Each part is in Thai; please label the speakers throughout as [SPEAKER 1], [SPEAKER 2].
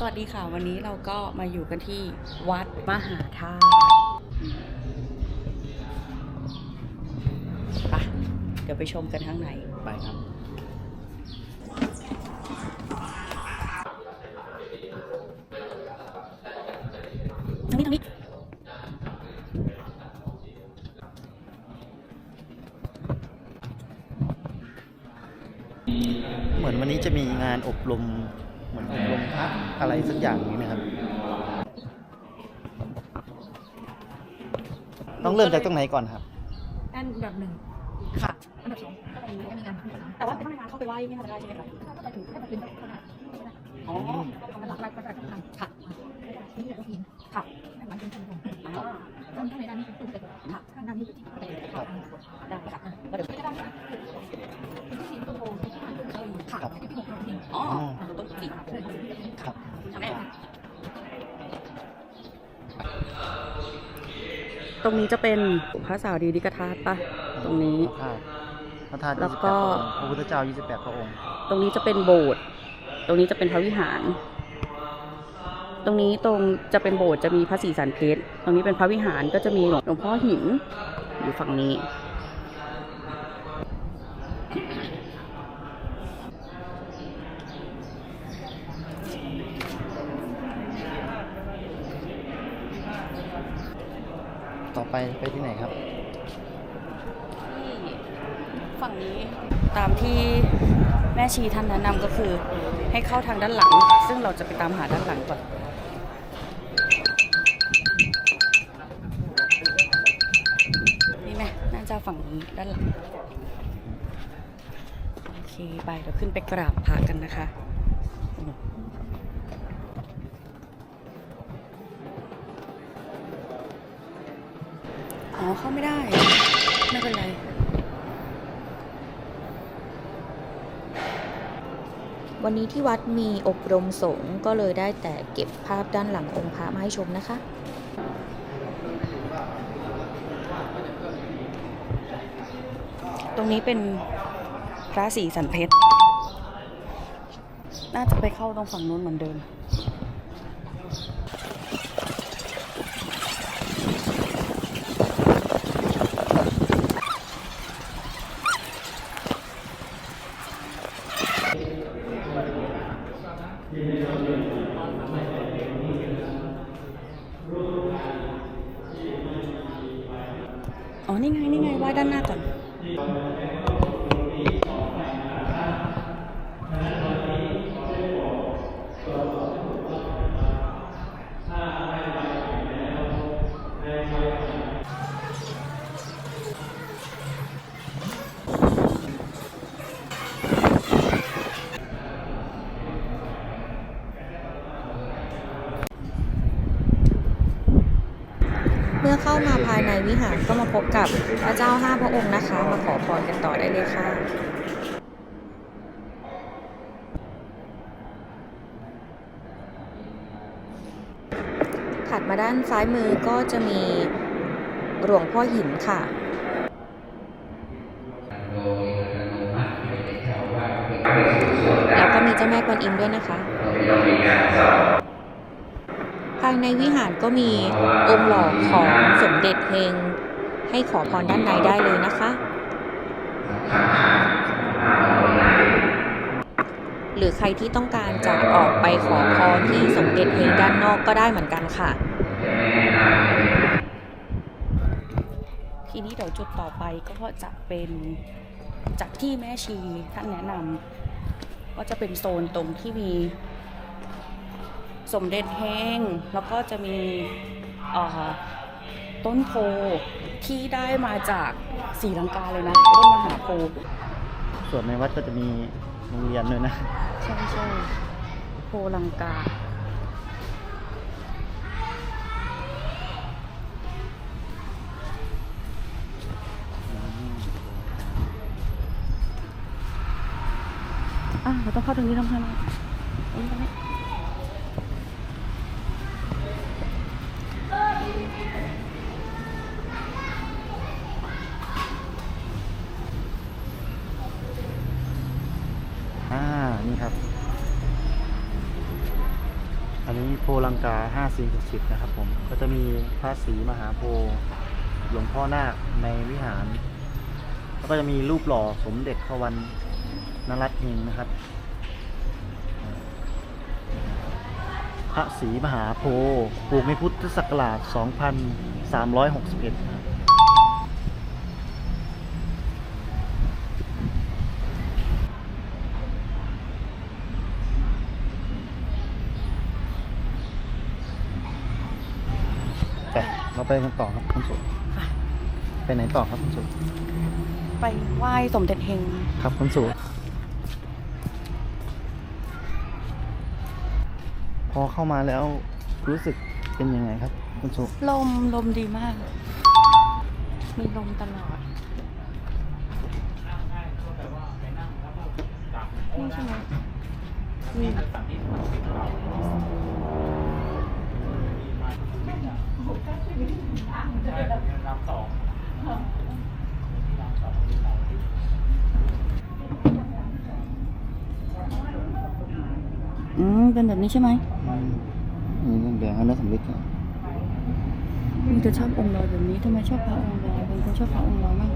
[SPEAKER 1] สวัสดีค่ะ วันนี้เราก็มาอยู่กันที่วัดมหาธาตุไปเดี๋ยวไปชมกันข้างใน
[SPEAKER 2] ไปครับ
[SPEAKER 1] ทางนี้ทางนี้
[SPEAKER 2] เหมือนวันนี้จะมีงานอบรม เหมือนอบรมพระอะไรสักอย่างนี้นะครับ ต้องเริ่มจากตรงไหนก่อนครับ
[SPEAKER 3] ด้านแบบหนึ่ง
[SPEAKER 1] ค่ะ
[SPEAKER 3] อันดับสองก็ไปก็มีการขึ้นสาม
[SPEAKER 1] แต่ว่าข้างในงานเข้าไปไหว้ไม่ธรรมดาใช่ไหมคะ
[SPEAKER 3] ก็ไปถึงก็ไปเป็นก็ได้
[SPEAKER 1] อ๋อ
[SPEAKER 3] มันหลักหลักก็ได้ก็ทำ
[SPEAKER 1] ค่ะ
[SPEAKER 3] ที่นี่ก็พิมพ์
[SPEAKER 1] ค่ะ
[SPEAKER 3] ด้านหลังเป็นชุมชน
[SPEAKER 1] อ่า
[SPEAKER 3] ด้านข้างในด้านนี้เป็นตู้เก็บค่ะด้านด้านนี้เป็นที่ก็ไปค่ะ ต้น
[SPEAKER 1] จิต
[SPEAKER 3] เลย
[SPEAKER 2] ครับ
[SPEAKER 1] ทำได้ตรงนี้จะเป็นพระสาวดีดิกธาตุปะตรงนี้
[SPEAKER 2] พระธาตุพระธาตุ
[SPEAKER 1] แล้วก็
[SPEAKER 2] 28พระองค์พระพุทธเจ้า 28 พระองค์
[SPEAKER 1] ตรงนี้จะเป็นโบสถ์ตรงนี้จะเป็นพระวิหาร ตรงนี้ตรงจะเป็นโบสถ์จะมีพระศรีสันเพชรตรงนี้เป็นพระวิหารก็จะมีหลวงหลวงพ่อหินอยู่ฝั่งนี้
[SPEAKER 2] ไปไปที่ไหนครับ
[SPEAKER 1] ที่ฝั่งนี้ตามที่แม่ชีท่านแนะนำก็คือให้เข้าทางด้านหลัง ซึ่งเราจะไปตามหาด้านหลังก่อนนี่ไหมน่าจะฝั่งนี้ด้านหลัง โอเค ไปเดี๋ยวขึ้นไปกราบพระกันนะคะ อ๋อ เข้าไม่ได้ ไม่เป็นไร
[SPEAKER 4] วันนี้ที่วัดมีอบรมสงฆ์ก็เลยได้แต่เก็บภาพด้านหลังองค์พระมาให้ชมนะคะ
[SPEAKER 1] ตรงนี้เป็นพระศรีสันเพชร น่าจะไปเข้าตรงฝั่งนู้นเหมือนเดิม อ๋อ นี่ไง นี่ไง ว่าด้านหน้าก่อน
[SPEAKER 4] วิหารก็มาพบกับพระเจ้าห้าพระองค์นะคะ มาขอพรกันต่อได้เลยค่ะถัดมาด้านซ้ายมือก็จะมีหลวงพ่อหินค่ะแล้วก็มีเจ้าแม่กวนอิมด้วยนะคะายในวิหารก็มีองค์หล่อของสมเด็จเฮงให้ขอพรด้านในได้เลยนะคะ หรือใครที่ต้องการจะออกไปขอพรที่สมเด็จเฮงด้านนอกก็ได้เหมือนกันค่ะ
[SPEAKER 1] ทีนี้เดี๋ยวจุดต่อไปก็จะเป็นจากที่แม่ชีท่านแนะนำก็จะเป็นโซนตรงที่มี สมเด็จเฮงแล้วก็จะมีเอ่อต้นโพที่ได้มาจากศรีลังกาเลยนะ ต้นมหาโพธิ์
[SPEAKER 2] ส่วนในวัดก็จะมีโรงเรียนด้วยนะ
[SPEAKER 1] ใช่ใช่โพลังกาอะเราต้องเข้าตรงนี้ต้องเข้าตรงนี้ นี้ตรงนี้
[SPEAKER 2] อ่านี่ครับลังกาห้าสิ่งศักดิ์สิทธิ์นะครับผม ก็จะมีพระศรีมหาโพหลวงพ่อนาคในวิหาร แล้วก็จะมีรูปหล่อสมเด็จพระวันนรัตน์เฮงนะครับ พระศรีมหาโพปลูกในพุทธศักราช 2361นะครับ ไป เราไปกันต่อครับคุณสุไปไหนต่อครับคุณสุ
[SPEAKER 1] ไปไหว้สมเด็จเฮง
[SPEAKER 2] ครับคุณสุพอเข้ามาแล้วรู้สึกเป็นยังไงครับคุณสุ
[SPEAKER 1] ลมลมดีมาก มีลมตลอดนี่ใช่ไหมนี่ อืมเป็นแบบนี้ใช่ไหม
[SPEAKER 2] นี่เรื่องแดงอันนั้นสำลิดนะ
[SPEAKER 1] มีแต่ชอบองค์ลอยแบบนี้ทำไมชอบพระองค์ลอยเป็นคนชอบพระองค์ลอยมาก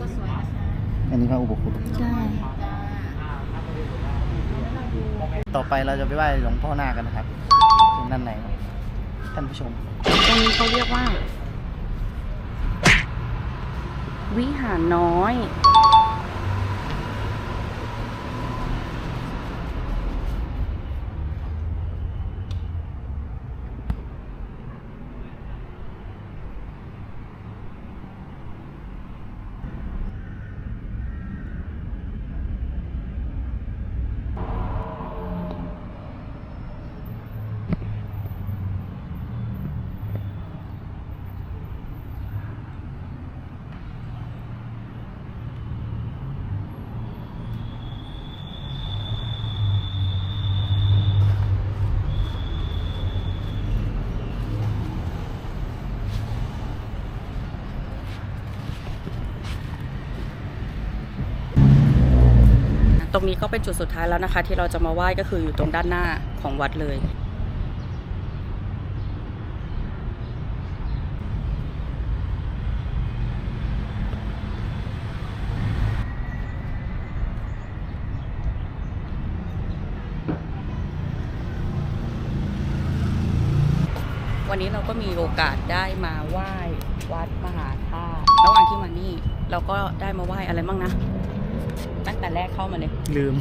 [SPEAKER 3] ก็สวยนะคะ
[SPEAKER 2] อันนี้พระอุปคุฎ
[SPEAKER 1] ใช่
[SPEAKER 2] ต่อไปเราจะไปไหว้หลวงพ่อนาคกันนะครับตรงด้านในท่านผู้ชม
[SPEAKER 1] ตรงนี้เขาเรียกว่า วิหารน้อย ตรงนี้ก็เป็นจุดสุดท้ายแล้วนะคะ ที่เราจะมาไหว้ก็คืออยู่ตรงด้านหน้าของวัดเลย วันนี้เราก็มีโอกาสได้มาไหว้วัดมหาธาตุระหว่างที่มานี่ เราก็ได้มาไหว้อะไรบ้างนะ ตั้งแต่แรกเข้ามาเลย
[SPEAKER 2] ลืม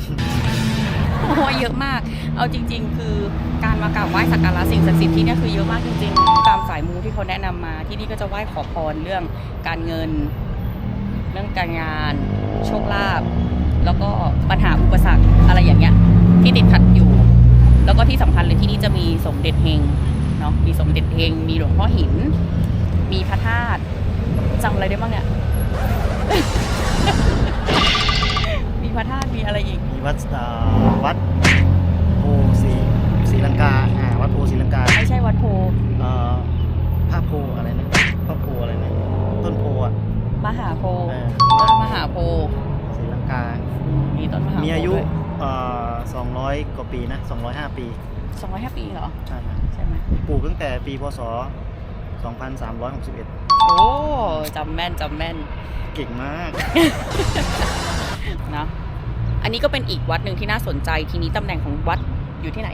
[SPEAKER 1] โอ้ยเยอะมาก เอาจริง ๆ คือการมากราบไหว้สักการะสิ่งศักดิ์สิทธิ์ที่เนี่ยคือเยอะมากจริงๆ ตามสายมูที่เขาแนะนำมาที่นี่ก็จะไหว้ขอพรเรื่องการเงิน เรื่องการงาน โชคลาภแล้วก็ปัญหาอุปสรรคอะไรอย่างเงี้ยที่ติดขัดอยู่ แล้วก็ที่สำคัญเลยที่นี่จะมีสมเด็จเฮงเนาะมีสมเด็จเฮงมีหลวงพ่อหิน มีพระธาตุจำอะไรได้บ้างเนี่ยมีพ ระธาตุมีอะไรอีก
[SPEAKER 2] มีวัดอ่าวัดโพสีศรีลังกาอ่าวัดโพศรีลังกา
[SPEAKER 1] ไม่ใช่วัดโพ
[SPEAKER 2] เอ่อพระโพอะไรนะพระโพอะไรนะต้นโพอะ
[SPEAKER 1] มหาโพ
[SPEAKER 2] เออ
[SPEAKER 1] ต้นมหาโพ
[SPEAKER 2] ศรีลังกา
[SPEAKER 1] มีต้นมหาโพ
[SPEAKER 2] มีอายุเอ่อ200 กว่าปีนะ 205 ปี
[SPEAKER 1] สองร้อยห้าปีเหรอ
[SPEAKER 2] ใช่ครับ
[SPEAKER 1] ใช่ไหม
[SPEAKER 2] ปลูกตั้งแต่ปีพศ 2361
[SPEAKER 1] โอ้จำแม่นจำแม่น
[SPEAKER 2] เก่งมาก
[SPEAKER 1] นะ อันนี้ก็เป็นอีกวัดหนึ่งที่น่าสนใจทีนี้ตำแหน่งของวัดอยู่ที่ไหน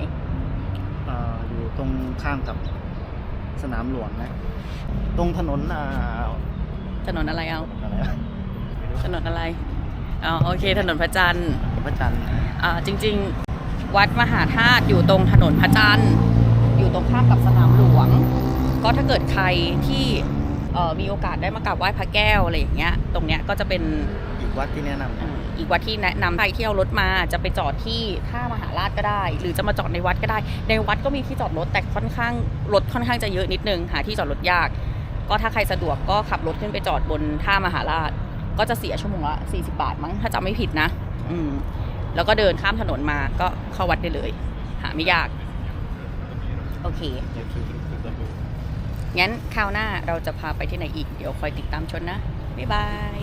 [SPEAKER 2] เอ่ออยู่ตรงข้ามกับสนามหลวงนะ ตรงถนนอ่า
[SPEAKER 1] ถนนอะไรเอา
[SPEAKER 2] อะไรวะ
[SPEAKER 1] ถนนอะไรอ๋อโอเค ถนนพระจันทร์
[SPEAKER 2] พระจันทร์
[SPEAKER 1] อ่าจริง ๆ วัดมหาธาตุอยู่ตรงถนนพระจันทร์อยู่ตรงข้ามกับสนามหลวง ก็ถ้าเกิดใครที่เอ่อมีโอกาสได้มากราบไหว้พระแก้วอะไรอย่างเงี้ยตรงเนี้ยก็จะเป็น
[SPEAKER 2] อีก วัดที่แนะนำ
[SPEAKER 1] อืมอีกวัดที่แนะนำใครที่เอารถมาจะไปจอดที่ท่ามหาราชก็ได้ หรือจะมาจอดในวัดก็ได้ ในวัดก็มีที่จอดรถแต่ค่อนข้างรถค่อนข้างจะเยอะนิดนึงหาที่จอดรถยาก ก็ถ้าใครสะดวกก็ขับรถขึ้นไปจอดบนท่ามหาราช ก็จะเสียชั่วโมงละ40 บาทมั้งถ้าจำไม่ผิดนะ อืมแล้วก็เดินข้ามถนนมาก็เข้าวัดได้เลย หาไม่ยาก
[SPEAKER 2] โอเค
[SPEAKER 1] งั้นคราวหน้าเราจะพาไปที่ไหนอีก เดี๋ยวคอยติดตามชมนะ บ๊ายบาย